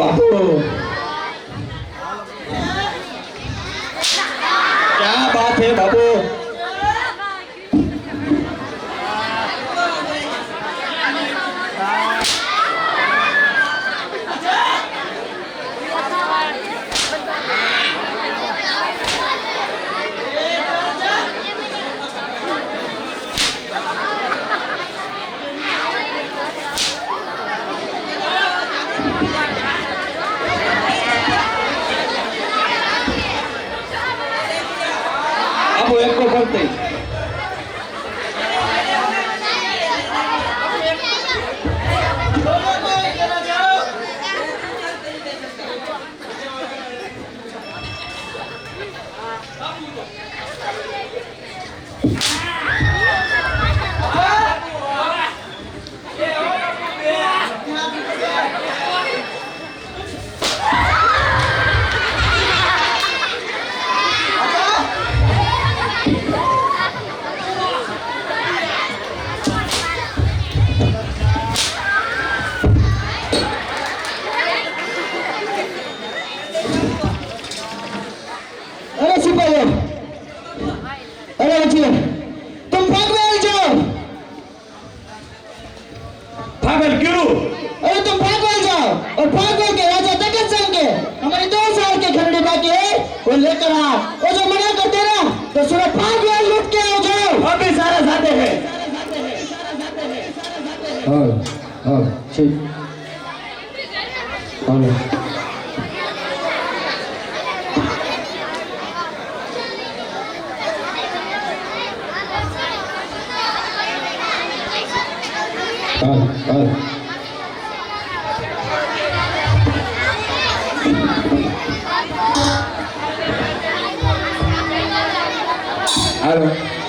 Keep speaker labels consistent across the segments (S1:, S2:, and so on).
S1: papo! वो लेकर आ वो जो मना करते ना तो सुनो भाग में लूट के आओ जाओ
S2: अभी सारा साथे हैं
S1: हाँ हाँ ठीक हाँ हाँ हाँ हेलो હાલ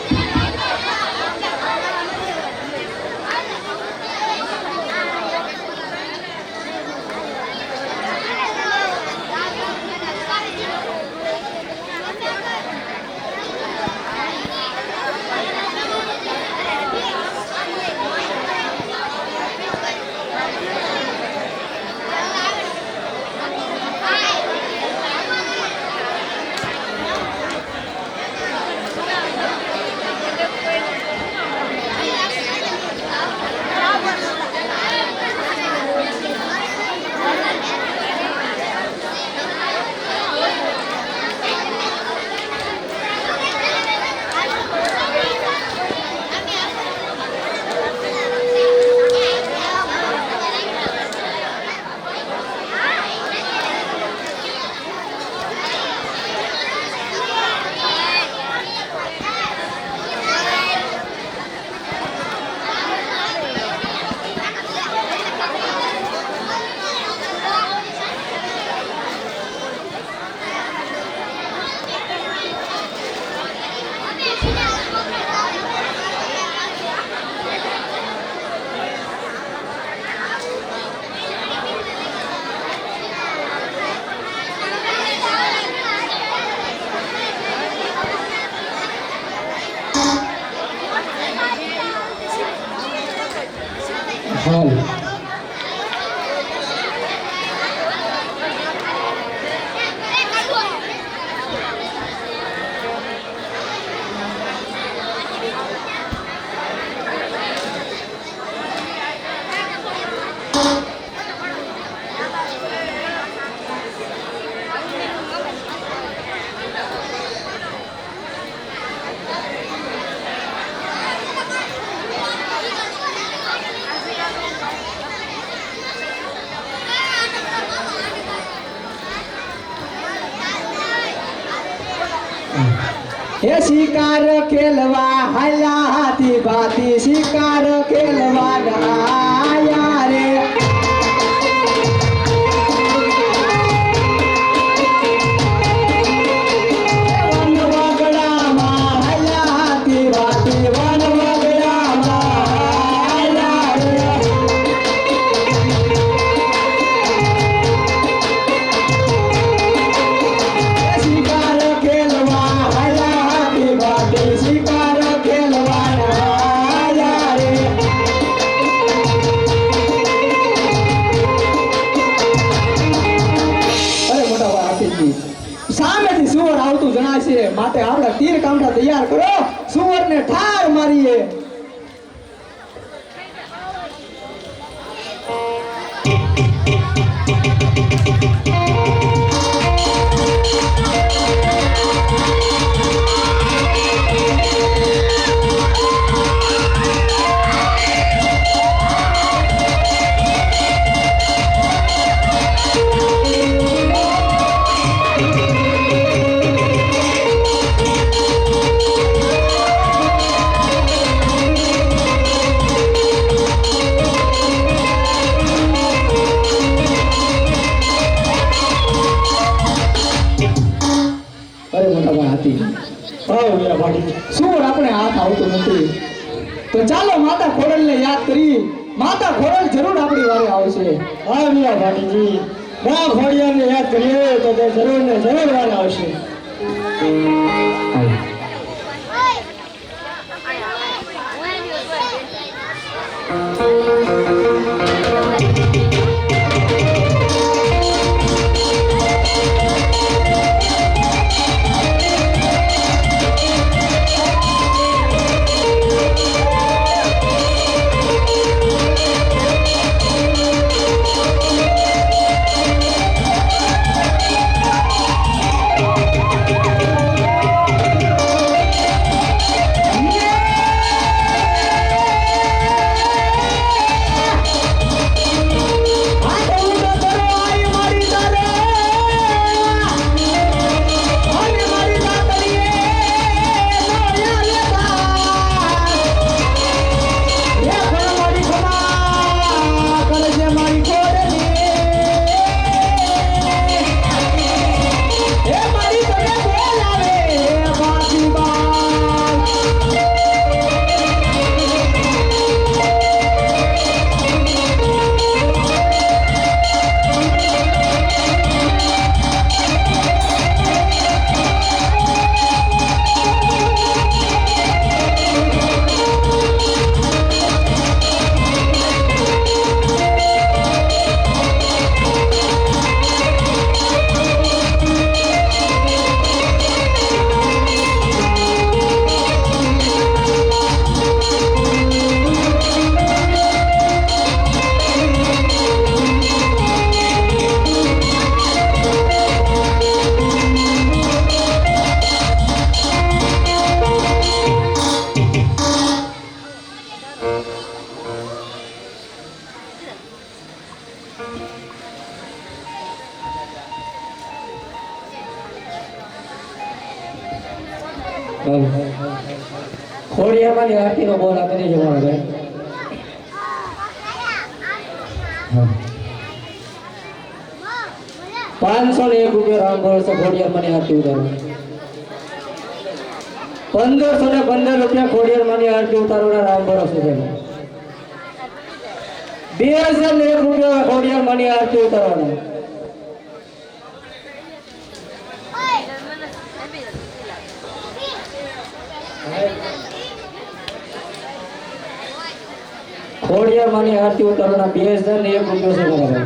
S1: હે શિકાર ખેલવા હાથી ભાતી શિકાર ખેલવા તીર કામઠા તૈયાર કરો સુવરને ઠાર મારીએ
S2: ભાટી
S1: આપણે હાથ આવતું નથી? તો ચાલો માતા ખોડલને યાદ કરી. માતા ખોરલ જરૂર આપણી વારે આવશે.
S2: હા વીરા ભાટીજી. બા ખોડિયાને યાદ કરીએ તો તે જરૂર ને જરૂર વારે આવશે.
S1: હાથ
S2: ખોડિયામાંની આરતીનો બોલ આપી દેજો મારો ભાઈ પાંચસો ને એક રૂપિયા રામ ભરોસે ખોડિયારમાંની આરતી ઉતારો પંદરસો ને પંદર રૂપિયા ખોડિયારમાંની આરતી ઉતારવાના રામ ભરોસે છે બે હજાર ને એક રૂપિયા ખોડિયારમાંની આરતી ઉતારવાના. ખોડિયારમાંની આરતી ઉતારવાના બે હજાર ને એક રૂપિયો છે બરાબર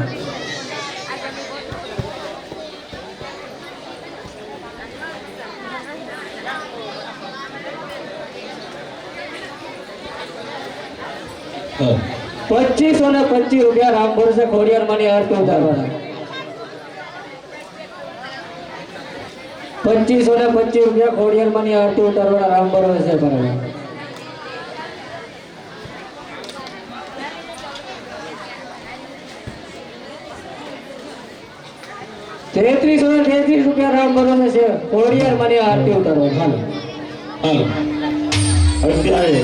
S2: પચીસો ને પચીસ રૂપિયા રામ છે ખોડિયાર માની આરતી ઉતારવાના. પચીસો ને પચીસ રૂપિયા ખોડિયાર માની આરતી ઉતારવાના રામ ભરોસે બરાબર તેત્રીસો ને તેત્રીસ રૂપિયા રામ ભરોસે છે. ખોડિયાર મને આરતી ઉતારો હાલો.
S3: હાલો. અત્યારે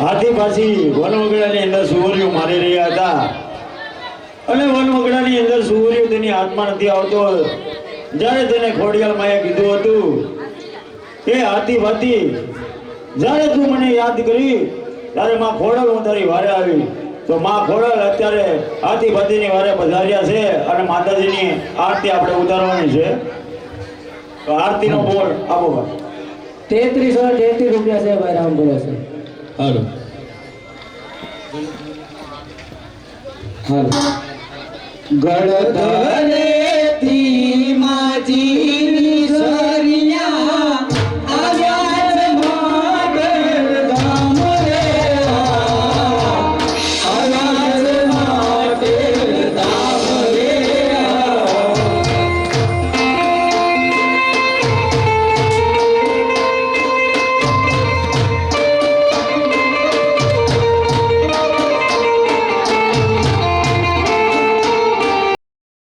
S3: હાથી પાછી વનવગડાની અંદર સુવરીઓ મારી રહ્યા હતા. અને વનવગડાની અંદર સુવરીઓ તેની હાથમાં નથી આવતો. જ્યારે તેને ખોડિયાર માએ કીધું હતું એ હાથી ભાતી જ્યારે તું મને યાદ કરી, ત્યારે માં ખોડલ હું તારી વારે આવી. તો માં ખોડલ અત્યારે ભાતીની વારે પધાર્યા છે અને માતાજીની આરતી આપણે ઉતારવાની છે. તો આરતીનો બોલ આપો ભાઈ
S2: તેત્રીસો ને તેત્રીસ રૂપિયા છે ભાઈ રામ છે.
S3: હાલો
S2: હાલો
S1: ગળધરે